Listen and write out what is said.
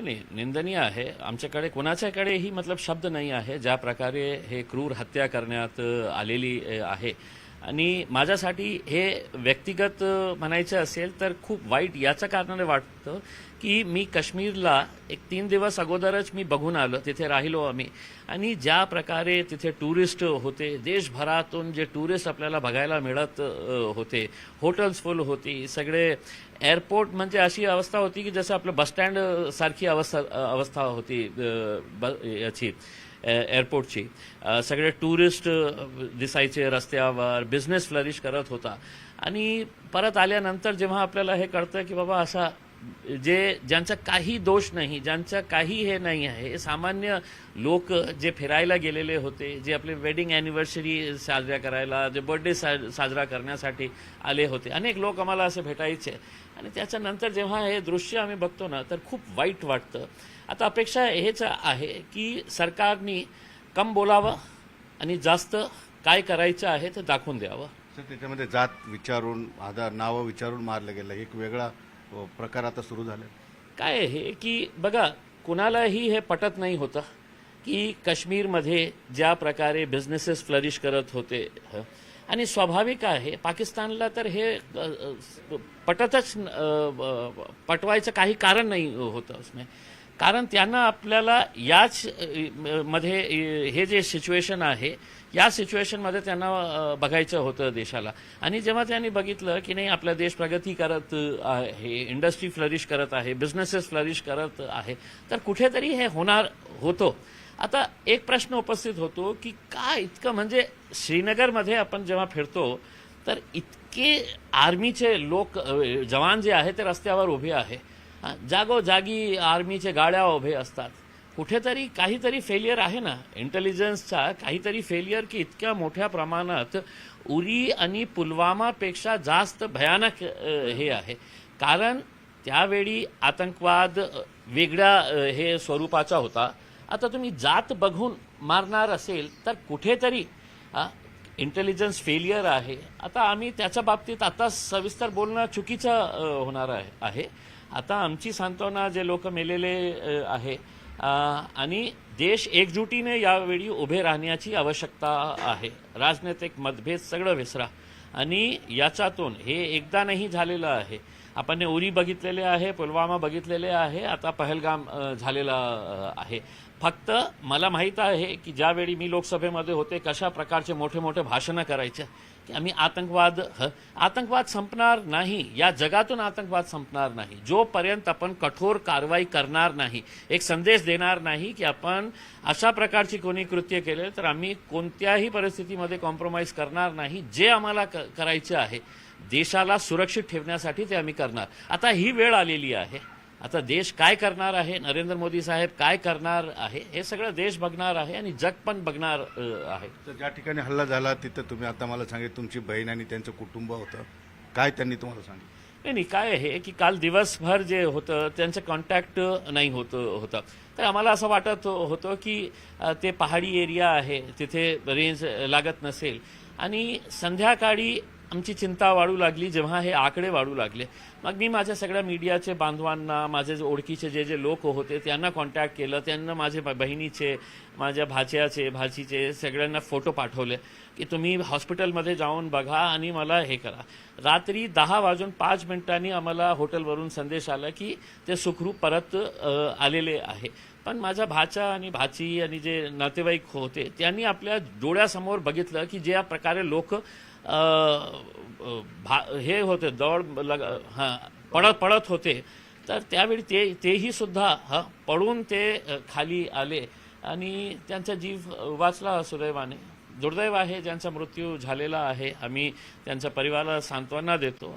नाही निंदनीय आहे. आमच्याकडे कोणाच्याकडेही मतलब शब्द नाही आहे. ज्या प्रकारे हे क्रूर हत्या करण्यात आलेली आहे. आणि माझ्यासाठी हे व्यक्तिगत म्हणायचं असेल तर खूप वाईट. याचं कारण वाटतं की मी काश्मीरला एक तीन दिवस अगोदरच मी बघून आलो. तिथे राहिलो आम्ही. आणि ज्या प्रकारे तिथे टुरिस्ट होते देशभरातून जे टुरिस्ट आपल्याला बघायला मिळत होते हॉटेल्स फुल होती सगळे एअरपोर्ट म्हणजे अशी अवस्था होती की जसं आपलं बसस्टँड सारखी अवस्था अवस्था होती ब- याची. एअरपोर्टची सगळे टुरिस्ट दिसायचे रस्त्यावर बिझनेस फ्लरिश करत होता. आणि परत आल्यानंतर जेव्हा आपल्याला हे कळतं की बाबा असा जे ज्यांचा काही दोष नाही ज्यांचा काही हे नाही आहे हे सामान्य लोक जे फिरायला गेलेले होते जे आपले वेडिंग ॲनिव्हर्सरी साजऱ्या करायला जे बर्थडे साजरा करण्यासाठी आले होते. अनेक लोक आम्हाला असे भेटायचे. आणि त्याच्यानंतर जेव्हा हे दृश्य आम्ही बघतो ना तर खूप वाईट वाटतं. आता अपेक्षा हेच आहे की सरकारनी कम बोलावं आणि जास्त काय करायचं आहे ते दाखवून द्यावं. सर त्याच्यामध्ये जात विचारून आधार नावं विचारून मारलं गेलं. एक वेगळा प्रकार आता सुरू झाले. काय आहे की बघा कुणालाही हे पटत नाही होतं की काश्मीरमध्ये ज्या प्रकारे बिझनेसेस फ्लरिश करत होते. आणि स्वाभाविक आहे पाकिस्तानला तर हे पटतच पटवायचं काही कारण नाही होतं. उसमें कारण त्यांना आपल्याला याच मध्ये हे जे सिच्युएशन आहे या सिच्युएशनमध्ये त्यांना बघायचं होतं देशाला. आणि जेव्हा त्यांनी बघितलं की नाही आपला देश प्रगती करत आहे इंडस्ट्री फ्लरिश करत आहे बिझनेसेस फ्लरिश करत आहे तर कुठेतरी हे होणार होतो. आता एक प्रश्न उपस्थित होतो की का इतकं म्हणजे श्रीनगरमध्ये आपण जेव्हा फिरतो तर इतके आर्मीचे लोक जवान जे आहे ते रस्त्यावर उभे आहे. जागोजागी आर्मीचे गाड्या उभे असतात. कुठेतरी काहीतरी फेलियर आहे ना? इंटेलिजन्सचा काहीतरी फेलियर की इतक्या मोठ्या प्रमाणात उरी आणि पुलवामापेक्षा जास्त भयानक हे आहे. कारण त्यावेळी आतंकवाद वेगळ्या हे स्वरूपाचा होता. आता तुम्ही जात बघून मारणार असेल तर कुठेतरी इंटेलिजन्स फेलियर आहे. आता आम्ही त्याच्या बाबतीत आता सविस्तर बोलणं चुकीचं होणार आहे. आता आमची सांत्वना जे लोक मेलेले आहे आणि देश एकजुटीने यावेळी उभे राहण्याची आवश्यकता आहे. राजनैतिक मतभेद सगळं विसरा. आणि याच्यातून हे एकदा नाही झालेलं आहे. आपण उरी बघितलेले आहे पुलवामा बघितलेले आहे आता पहलगाम झालेला आहे. फक्त मला माहीत आहे की ज्यावेळी मी लोकसभेमध्ये होते कशा प्रकारचे मोठे मोठे भाषणं करायचे की आम्ही आतंकवाद ह आतंकवाद संपणार नाही. या जगातून आतंकवाद संपणार नाही. जोपर्यंत आपण कठोर कारवाई करणार नाही एक संदेश देणार नाही की आपण अशा प्रकारची कोणी कृत्य केले तर आम्ही कोणत्याही परिस्थितीमध्ये कॉम्प्रोमाइज करणार नाही. जे आम्हाला क- करायचे आहे देशाला सुरक्षित ठेवण्यासाठी ते आम्ही करणार. आता ही वेळ आलेली आहे. आता देश काय करणार आहे नरेंद्र मोदी साहेब काय करणार आहे हे सगळं देश बघणार आहे आणि जग पण बघणार आहे. तर ज्या ठिकाणी हल्ला झाला तिथं तुम्ही आता मला सांगितलं तुमची बहीण आणि त्यांचं कुटुंब होतं. काय त्यांनी तुम्हाला सांगितलं? नाही नाही काय आहे की काल दिवसभर जे होतं त्यांचं कॉन्टॅक्ट नाही होत होतं. तर आम्हाला असं वाटत होतं की ते पहाडी एरिया आहे तिथे रेंज लागत नसेल. आणि संध्याकाळी आमची चिंता वाढू लागली जेव्हा हे आकडे वाढू लागले. मग मी माझ्या सगळ्या मीडियाचे बांधवांना माझे जे ओळखीचे जे जे लोक होते त्यांना कॉन्टॅक्ट केलं. त्यांना माझे बहिणीचे माझ्या भाच्याचे भाचीचे सगळ्यांना फोटो पाठवले की तुम्ही हॉस्पिटलमध्ये जाऊन बघा आणि मला हे करा. रात्री दहा वाजून पाच मिनिटांनी आम्हाला हॉटेलवरून संदेश आला की ते सुखरूप परत आलेले आहे. पण माझा भाचा आणि भाची आणि जे नातेवाईक होते त्यांनी आपल्या डोळ्यासमोर बघितलं की ज्या प्रकारे लोक भा हे होते दौड लग हां पडत पडत होते. तर त्यावेळी ते तेही सुद्धा हा पडून ते खाली आले. आणि त्यांचा जीव वाचला सुदैवाने. दुर्दैव आहे ज्यांचा मृत्यू झालेला आहे. आम्ही त्यांच्या परिवाराला सांत्वना देतो.